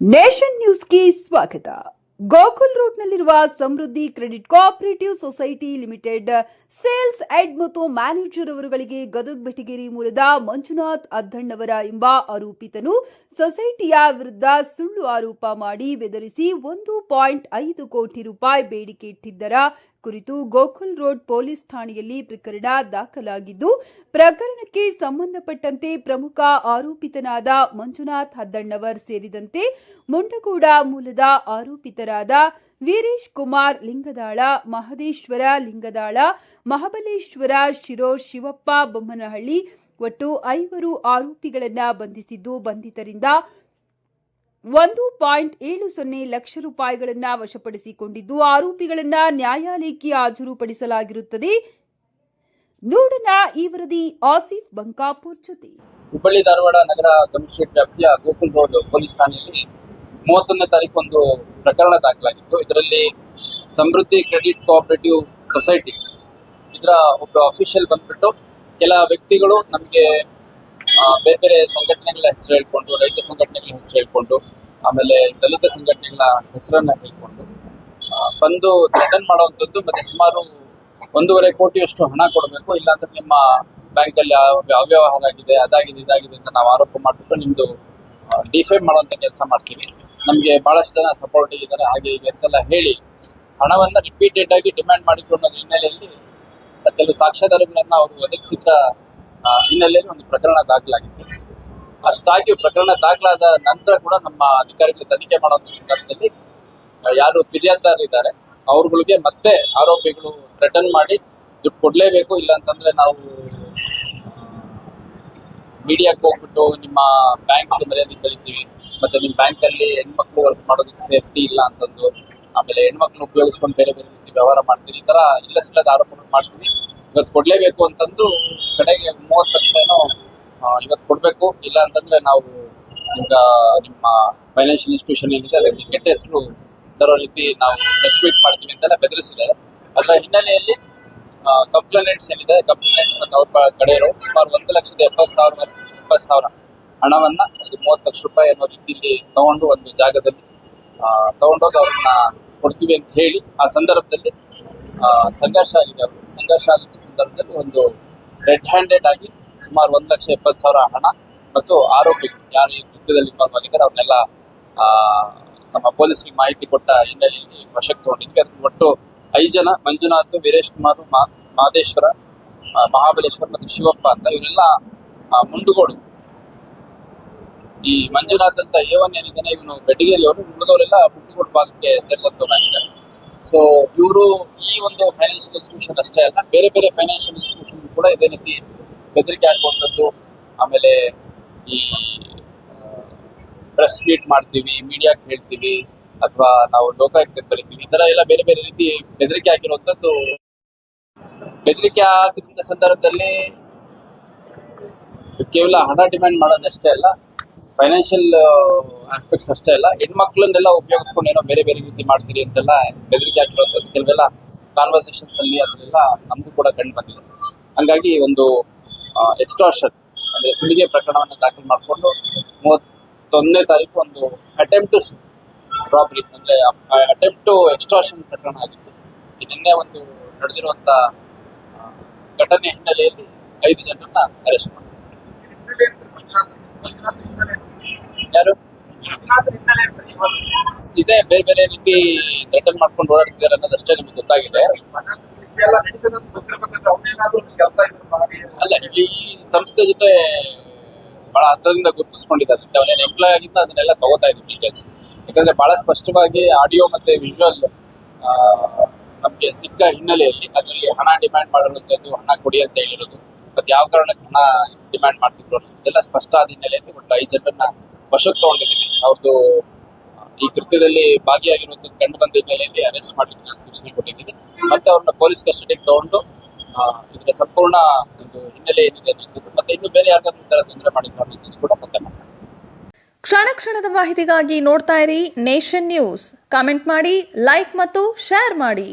Nation ನ್ಯೂಸ್ಗೆ ಸ್ವಾಗತ. Gokul ರೋಡ್ನಲ್ಲಿರುವ Samruddhi credit cooperative society limited sales head ಮತ್ತು ಮ್ಯಾನೇಜರ್ ಅವರುಗಳಿಗೆ ಗದಗ್ ಬೆಟಗೇರಿ ಮೂಲದ ಮಂಜುನಾಥ್ ಅದ್ದಣ್ಣವರ ಎಂಬ ಆರೋಪಿತನು ಸೊಸೈಟಿಯ ವಿರುದ್ಧ ಸುಳ್ಳು ಆರೋಪ ಮಾಡಿ ಬೆದರಿಸಿ ಒಂದು ಪಾಯಿಂಟ್ ಐದು ಕೋಟಿ ರೂಪಾಯಿ ಬೇಡಿಕೆ ಇಟ್ಟಿದ್ದರ ಕುರಿತು ಗೋಕುಲ್ ರೋಡ್ ಪೊಲೀಸ್ ಠಾಣೆಯಲ್ಲಿ ಪ್ರಕರಣ ದಾಖಲಾಗಿದ್ದು, ಪ್ರಕರಣಕ್ಕೆ ಸಂಬಂಧಪಟ್ಟಂತೆ ಪ್ರಮುಖ ಆರೋಪಿತನಾದ ಮಂಜುನಾಥ್ ಹದ್ದಣ್ಣವರ್ ಸೇರಿದಂತೆ ಮುಂಡಗೋಡ ಮೂಲದ ಆರೋಪಿತರಾದ ವೀರೇಶ್ ಕುಮಾರ್ ಲಿಂಗದಾಳ, ಮಹದೇಶ್ವರ ಲಿಂಗದಾಳ, ಮಹಾಬಲೇಶ್ವರ ಶಿರೋ ಶಿವಪ್ಪ ಬೊಮ್ಮನಹಳ್ಳಿ ಒಟ್ಟು ಐವರು ಆರೋಪಿಗಳನ್ನು ಬಂಧಿಸಿದ್ದು ಬಂಧಿತರಿಂದ ಒಂದು ಪಾಯಿಂಟ್ ಏಳು ಸೊನ್ನೆ ಲಕ್ಷ ರೂಪಾಯಿಗಳನ್ನ ವಶಪಡಿಸಿಕೊಂಡಿದ್ದು, ಆರೋಪಿಗಳನ್ನ ನ್ಯಾಯಾಲಯಕ್ಕೆ ಹಾಜರುಪಡಿಸಲಾಗಿರುತ್ತದೆ. ನೋಡೋಣ ಈ ವರದಿ ಆಸಿಫ್ ಬಂಕಾಪುರ್ ಜೊತೆ. ಹುಬ್ಬಳ್ಳಿ ಧಾರವಾಡ ನಗರ ಕಮಿಷನರೇಟ್ ವ್ಯಾಪ್ತಿಯ ಗೋಕುಲ್ ರೋಡ್ ಪೊಲೀಸ್ ಠಾಣೆಯಲ್ಲಿ ಮೂವತ್ತೊಂದನೇ ತಾರೀಕು ಒಂದು ಪ್ರಕರಣ ದಾಖಲಾಗಿತ್ತು. ಇದರಲ್ಲಿ ಸಮೃದ್ಧಿ ಕ್ರೆಡಿಟ್ ಕೋಆಪರೇಟಿವ್ ಸೊಸೈಟಿ, ಇದರ ಒಬ್ಬ ಅಫಿಷಿಯಲ್ ಬಂದ್ಬಿಟ್ಟು ಕೆಲ ವ್ಯಕ್ತಿಗಳು ನಮಗೆ ಬೇರೆ ಬೇರೆ ಸಂಘಟನೆಗಳ ಹೆಸರು ಹೇಳ್ಕೊಂಡು, ರೈತ ಸಂಘಟನೆಗಳ ಹೆಸರು ಹೇಳ್ಕೊಂಡು ಆಮೇಲೆ ದಲಿತ ಸಂಘಟನೆಗಳ ಹೆಸರನ್ನ ಹೇಳ್ಕೊಂಡು ಬಂದು ಥ್ರೆಟನ್ ಮಾಡುವಂಥದ್ದು ಮತ್ತೆ ಸುಮಾರು ಒಂದೂವರೆ ಕೋಟಿಯಷ್ಟು ಹಣ ಕೊಡಬೇಕು, ಇಲ್ಲಾಂದ್ರೆ ನಿಮ್ಮ ಬ್ಯಾಂಕಲ್ಲಿ ಅವ್ಯವಹಾರ ಆಗಿದೆ, ಅದಾಗಿದೆ, ಇದಾಗಿದೆ ಅಂತ ನಾವು ಆರೋಪ ಮಾಡಿಬಿಟ್ಟು ನಿಮ್ದು ಡಿಫೈಮ್ ಮಾಡುವಂತ ಕೆಲಸ ಮಾಡ್ತೀವಿ. ನಮಗೆ ಬಹಳಷ್ಟು ಜನ ಸಪೋರ್ಟ್ ಇದ್ದಾರೆ ಹಾಗೆ ಹೀಗೆ ಅಂತೆಲ್ಲ ಹೇಳಿ ಹಣವನ್ನ ರಿಪೀಟೆಡ್ ಆಗಿ ಡಿಮ್ಯಾಂಡ್ ಮಾಡಿಕೊಂಡು ಅನ್ನೋದ್ರ ಹಿನ್ನೆಲೆಯಲ್ಲಿ ಕೆಲವು ಸಾಕ್ಷ್ಯಾಧಾರಗಳನ್ನ ಅವರು ಒದಗಿಸಿದ ಹಿನ್ನೆಲೆಯಲ್ಲಿ ಒಂದು ಪ್ರಕರಣ ದಾಖಲಾಗಿತ್ತು. ಅಷ್ಟಾಗಿ ಪ್ರಕರಣ ದಾಖಲಾದ ನಂತರ ಕೂಡ ನಮ್ಮ ಅಧಿಕಾರಿಗಳು ತನಿಖೆ ಮಾಡುವಂತ ಸಂದರ್ಭದಲ್ಲಿ ಯಾರು ಫಿರ್ಯಾದಾರಿದ್ದಾರೆ ಅವ್ರಗಳಿಗೆ ಮತ್ತೆ ಆರೋಪಿಗಳು ರಿಟರ್ನ್ ಮಾಡಿ ದುಡ್ಡು ಕೊಡ್ಲೇಬೇಕು ಇಲ್ಲ ಅಂತಂದ್ರೆ ನಾವು ಮೀಡಿಯಾಕ್ಕೆ ಹೋಗ್ಬಿಟ್ಟು ನಿಮ್ಮ ಬ್ಯಾಂಕ್ ಮರ್ಯಾದೆ ಕಳಿತೀವಿ ಮತ್ತೆ ನಿಮ್ಮ ಬ್ಯಾಂಕ್ ಅಲ್ಲಿ ಹೆಣ್ಮಕ್ಳು ವರ್ಕ್ ಮಾಡೋದಕ್ಕೆ ಸೇಫ್ಟಿ ಇಲ್ಲ ಅಂತಂದು, ಆಮೇಲೆ ಹೆಣ್ಮಕ್ಳು ಉಪಯೋಗಿಸ್ಕೊಂಡು ಬೇರೆ ಬೇರೆ ರೀತಿ ವ್ಯವಹಾರ ಮಾಡ್ತೀವಿ ಈ ತರ ಇಲ್ಲ ಸಿಲ್ಲದ ಆರೋಪಗಳು ಮಾಡ್ತೀವಿ. ಇವತ್ತು ಕೊಡ್ಲೇಬೇಕು ಅಂತಂದು ಕಡೆಗೆ ಮೂವತ್ತು ಲಕ್ಷ ಏನೋ ಇವತ್ತು ಕೊಡಬೇಕು. ಇಲ್ಲ ಅಂತಂದ್ರೆ ನಾವು ಈಗ ನಿಮ್ಮ ಫೈನಾನ್ಷಿಯಲ್ ಇನ್ಸ್ಟಿಟ್ಯೂಷನ್ ಏನಿದೆ, ಅದಕ್ಕೆ ಕೆಟ್ಟ ಹೆಸರು ತರೋ ರೀತಿ ನಾವು ಪ್ರೆಸ್ ಮಾಡ್ತೀವಿ ಅಂತೆಲ್ಲ ಬೆದರಿಸಿದ್ದಾರೆ. ಅದರ ಹಿನ್ನೆಲೆಯಲ್ಲಿ ಕಂಪ್ಲೇಂಟ್ಸ್ ಏನಿದೆ ಕಂಪ್ಲೇಂಟ್ಸ್ ಮತ್ತು ಅವ್ರ ಕಡೆಯರು ಸುಮಾರು ಒಂದು ಲಕ್ಷದ ಎಪ್ಪತ್ತು ಸಾವಿರ, ಇಪ್ಪತ್ತು ಸಾವಿರ ಹಣವನ್ನ ಒಂದು ಮೂವತ್ತು ಲಕ್ಷ ರೂಪಾಯಿ ಅನ್ನೋ ರೀತಿಯಲ್ಲಿ ತಗೊಂಡು ಒಂದು ಜಾಗದಲ್ಲಿ ತಗೊಂಡೋಗಿ ಅವ್ರನ್ನ ಕೊಡ್ತೀವಿ ಅಂತ ಹೇಳಿ ಆ ಸಂದರ್ಭದಲ್ಲಿ ಸಂಘರ್ಷ ಆಗಿದೆ. ಅವರು ಸಂಘರ್ಷ ಆಗಿದ್ದ ಸಂದರ್ಭದಲ್ಲಿ ಒಂದು ರೆಡ್ ಹ್ಯಾಂಡೆಡ್ ಆಗಿ ಸುಮಾರು ಒಂದು ಲಕ್ಷ ಎಪ್ಪತ್ತು ಸಾವಿರ ಹಣ ಮತ್ತು ಆರೋಪಿಗಳು ಯಾರು ಈ ಕೃತ್ಯದಲ್ಲಿ ಇನ್ವಾಲ್ವ್ ಆಗಿದ್ದಾರೆ, ಅವ್ರನ್ನೆಲ್ಲ ನಮ್ಮ ಪೊಲೀಸರಿಗೆ ಮಾಹಿತಿ ಕೊಟ್ಟ ಹಿನ್ನೆಲೆಯಲ್ಲಿ ವಶಕ್ಕೆ ತಗೊಂಡಿದ್ವಿ. ಅದಕ್ಕೆ ಒಟ್ಟು ಐದು ಜನ, ಮಂಜುನಾಥ್, ವೀರೇಶ್ ಕುಮಾರ್ ಮಾದೇಶ್ವರ ಮಹಾಬಲೇಶ್ವರ್ ಮತ್ತು ಶಿವಪ್ಪ ಅಂತ ಇವರೆಲ್ಲ ಮುಂಡುಗೋಡು. ಈ ಮಂಜುನಾಥ್ ಅಂತ ಏವನ್ ಏನಿದ್ದಾನೆ ಇವನು ಬೆಟಗೇರಿಯವರು ಉಳಿದವರೆಲ್ಲ ಮುಂಡುಗೋಡು ಭಾಗಕ್ಕೆ ಸೇರಿದಂತವರಾಗಿದ್ದಾರೆ ಸೊ ಇವರು ಈ ಒಂದು ಫೈನಾನ್ಷಿಯಲ್ ಇನ್ಸ್ಟಿಟ್ಯೂಷನ್ ಅಷ್ಟೇ ಅಲ್ಲ, ಬೇರೆ ಬೇರೆ ಫೈನಾನ್ಷಿಯಲ್ ಇನ್ಸ್ಟಿಟ್ಯೂಷನ್ ಕೂಡ ಇದೇ ರೀತಿ ಬೆದರಿಕೆ ಹಾಕುವಂಥದ್ದು ಆಮೇಲೆ ಈ ಪ್ರೆಸ್ ಮೀಟ್ ಮಾಡ್ತೀವಿ ಮೀಡಿಯಾಕ್ಕೆ ಹೇಳ್ತೀವಿ ಅಥವಾ ನಾವು ಲೋಕಾಯುಕ್ತ ಕರಿತೀವಿ, ಈ ತರ ಎಲ್ಲ ಬೇರೆ ಬೇರೆ ರೀತಿ ಬೆದರಿಕೆ ಹಾಕಿರುವಂಥದ್ದು. ಬೆದರಿಕೆ ಹಾಕಿದ ಸಂದರ್ಭದಲ್ಲಿ ಕೇವಲ ಹಣ ಡಿಮ್ಯಾಂಡ್ ಮಾಡೋದಷ್ಟೇ ಅಲ್ಲ ಫೈನಾನ್ಷಿಯಲ್ ಆಸ್ಪೆಕ್ಟ್ಸ್ ಅಷ್ಟೇ ಅಲ್ಲ, ಹೆಣ್ಮಕ್ಳನ್ನೆಲ್ಲ ಉಪಯೋಗಿಸ್ಕೊಂಡು ಏನೋ ಬೇರೆ ಬೇರೆ ರೀತಿ ಮಾಡ್ತೀರಿ ಅಂತೆಲ್ಲ ಬೆದರಿಕೆ ಹಾಕಿರುವಂಥದ್ದು. ಕೆಲವೆಲ್ಲ ಕಾನ್ವರ್ಸೇಷನ್ಸ್ ಅಲ್ಲಿ ಅದನ್ನೆಲ್ಲ ನಮಗೂ ಕೂಡ ಕಂಡು ಬಂದಿದೆ. ಹಂಗಾಗಿ ಒಂದು ಎಕ್ಸ್ಟ್ರಾಷನ್ ಅಂದ್ರೆ ಸುಲಿಗೆ ಪ್ರಕರಣವನ್ನು ದಾಖಲು ಮಾಡಿಕೊಂಡು ಮೂವತ್ತೊಂದನೇ ತಾರೀಕು ಒಂದು ಅಟೆಂಪ್ಟ್ ಟು ರಾಬರಿ ಅಂದ್ರೆ ಅಟೆಂಪ್ಟ್ ಎಕ್ಸ್ಟ್ರಾಷನ್ ಪ್ರಕರಣ ಆಗಿತ್ತು. ನಿನ್ನೆ ಒಂದು ನಡೆದಿರುವಂತ ಘಟನೆ ಹಿನ್ನೆಲೆಯಲ್ಲಿ ಐದು ಜನರನ್ನ ಅರೆಸ್ಟ್ ಮಾಡಿದ್ದಾರೆ. ಯಾರು? ಇದೆ, ಬೇರೆ ಬೇರೆ ರೀತಿ ಥ್ರೆಟನ್ ಮಾಡ್ಕೊಂಡು ಓಡಾಡ್ತಿದ್ದಾರೆ ಅನ್ನೋದಷ್ಟೇ ನಿಮ್ಗೆ ಗೊತ್ತಾಗಿದೆ. ಅಲ್ಲ ಇಲ್ಲಿ ಈ ಸಂಸ್ಥೆ ಜೊತೆ ಬಹಳ ಹತ್ತಿರದಿಂದ ಗುರುತಿಸ್ಕೊಂಡಿದ್ದಾರೆ. ಅವನೇನು ಎಂಪ್ಲಾಯ್ ಆಗಿದ್ದ ಅದನ್ನೆಲ್ಲ ತಗೋತಾ ಇದ್ದೀವಿ ಡೀಟೇಲ್ಸ್ ಯಾಕಂದ್ರೆ ಬಹಳ ಸ್ಪಷ್ಟವಾಗಿ ಆಡಿಯೋ ಮತ್ತೆ ವಿಜುವಲ್ ನಮಗೆ ಸಿಕ್ಕ ಹಿನ್ನೆಲೆಯಲ್ಲಿ ಅದರಲ್ಲಿ ಹಣ ಡಿಮ್ಯಾಂಡ್ ಮಾಡಿರುವಂಥದ್ದು, ಹಣ ಕೊಡಿ ಅಂತ ಹೇಳಿರೋದು, ಮತ್ತೆ ಯಾವ ಕಾರಣಕ್ಕೆ ಹಣ ಡಿಮ್ಯಾಂಡ್ ಮಾಡ್ತಿದ್ರು ಇದೆಲ್ಲ ಸ್ಪಷ್ಟ ಆದ ಹಿನ್ನೆಲೆಯಲ್ಲಿ ಒಂದು ಐದು ಜನರನ್ನ ವಶಕ್ಕೆ ತಗೊಂಡಿದ್ದೀವಿ. ಅವ್ರದ್ದು ಈ ಕೃತ್ಯದಲ್ಲಿ ಭಾಗಿಯಾಗಿರುವಂಥದ್ದು ಕಂಡು ಬಂದ ಹಿನ್ನೆಲೆಯಲ್ಲಿ ಅರೆಸ್ಟ್ ಮಾಡ್ಲಿಕ್ಕೆ ಸೂಚನೆ ಕೊಟ್ಟಿದ್ದೀನಿ. ಮತ್ತೆ ಅವ್ರನ್ನ ಪೊಲೀಸ್ ಕಸ್ಟಡಿಗೆ ತಗೊಂಡು ಇದರ ಸಂಪೂರ್ಣ ಒಂದು ಹಿನ್ನೆಲೆ ಏನಿದೆ ಅನ್ನೋದು ಮತ್ತೆ ಇನ್ನು ಬೇರೆ ಯಾರಿಗಾದ್ರೂ ತರ ತೊಂದರೆ ಮಾಡಿದ್ರು ಅನ್ನೋದು ಕೂಡ ಪತ್ತೆ ಕ್ಷಣ ಕ್ಷಣದ ಮಾಹಿತಿಗಾಗಿ ನೋಡ್ತಾ ಇರಿ ನೇಷನ್ ನ್ಯೂಸ್. ಕಾಮೆಂಟ್ ಮಾಡಿ, ಲೈಕ್ ಮತ್ತು ಶೇರ್ ಮಾಡಿ.